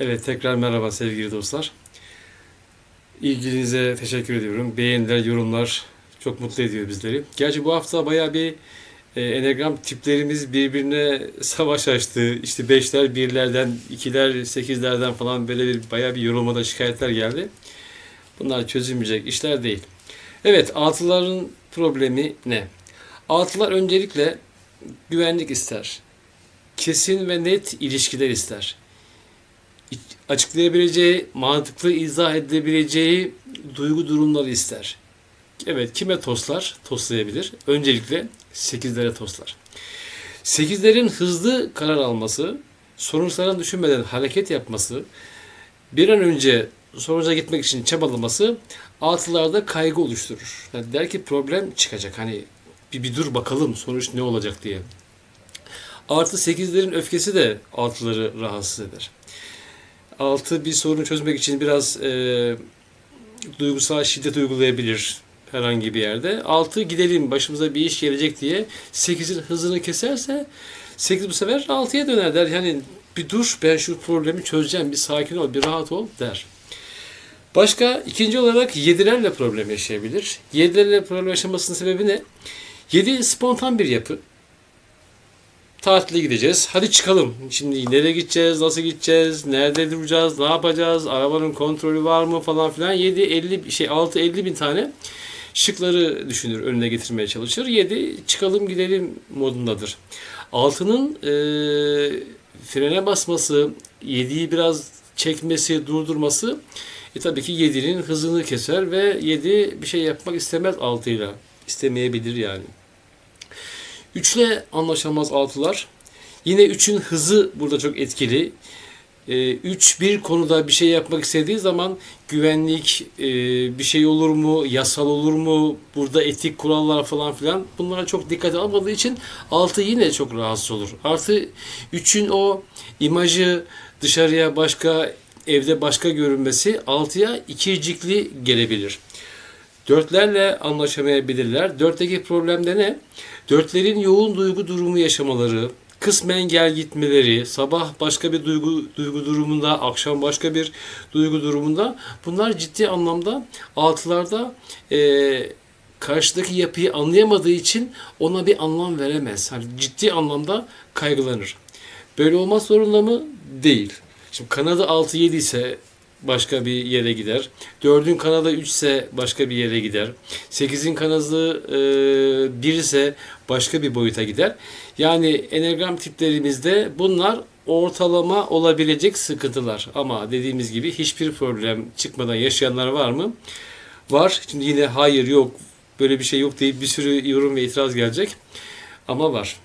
Evet tekrar merhaba sevgili dostlar. İlginize teşekkür ediyorum. Beğeniler, yorumlar çok mutlu ediyor bizleri. Gerçi bu hafta bayağı bir e, enegram tiplerimiz birbirine savaş açtı. İşte beşler, birlerden, ikiler, sekizlerden falan böyle bir bayağı bir yorulmada şikayetler geldi. Bunlar çözülmeyecek işler değil. Evet altıların problemi ne? Altılar öncelikle güvenlik ister. Kesin ve net ilişkiler ister açıklayabileceği, mantıklı izah edilebileceği duygu durumları ister. Evet, kime toslar? Toslayabilir. Öncelikle sekizlere toslar. Sekizlerin hızlı karar alması, sonuçlarını düşünmeden hareket yapması, bir an önce sonuca gitmek için çabalaması altılarda kaygı oluşturur. Yani der ki problem çıkacak. Hani bir, bir dur bakalım sonuç ne olacak diye. Artı sekizlerin öfkesi de altıları rahatsız eder altı bir sorunu çözmek için biraz e, duygusal şiddet uygulayabilir herhangi bir yerde. Altı gidelim başımıza bir iş gelecek diye sekizin hızını keserse sekiz bu sefer altıya döner der. Yani bir dur ben şu problemi çözeceğim bir sakin ol bir rahat ol der. Başka ikinci olarak yedilerle problem yaşayabilir. Yedilerle problem yaşamasının sebebi ne? Yedi spontan bir yapı tatile gideceğiz. Hadi çıkalım. Şimdi nereye gideceğiz, nasıl gideceğiz, nerede duracağız, ne yapacağız, arabanın kontrolü var mı falan filan. 7 50 şey 6 50 bin tane şıkları düşünür, önüne getirmeye çalışır. 7 çıkalım gidelim modundadır. 6'nın e, frene basması, 7'yi biraz çekmesi, durdurması e tabii ki 7'nin hızını keser ve 7 bir şey yapmak istemez 6 ile. İstemeyebilir yani. Üçle anlaşamaz altılar. Yine üçün hızı burada çok etkili. 3 ee, bir konuda bir şey yapmak istediği zaman güvenlik e, bir şey olur mu, yasal olur mu, burada etik kurallar falan filan bunlara çok dikkate almadığı için 6 yine çok rahatsız olur. Artı 3'ün o imajı dışarıya başka, evde başka görünmesi 6'ya ikircikli gelebilir. Dörtlerle anlaşamayabilirler. Dörtteki problem de ne? Dörtlerin yoğun duygu durumu yaşamaları, kısmen gel gitmeleri, sabah başka bir duygu duygu durumunda, akşam başka bir duygu durumunda bunlar ciddi anlamda altılarda e, karşıdaki yapıyı anlayamadığı için ona bir anlam veremez. Hani ciddi anlamda kaygılanır. Böyle olmaz zorunda mı? Değil. Şimdi kanadı 6-7 ise başka bir yere gider. Dördün kanadı 3 ise başka bir yere gider. Sekizin kanadı e, 1 ise başka bir boyuta gider. Yani enegram tiplerimizde bunlar ortalama olabilecek sıkıntılar. Ama dediğimiz gibi hiçbir problem çıkmadan yaşayanlar var mı? Var. Şimdi yine hayır yok böyle bir şey yok deyip bir sürü yorum ve itiraz gelecek. Ama var.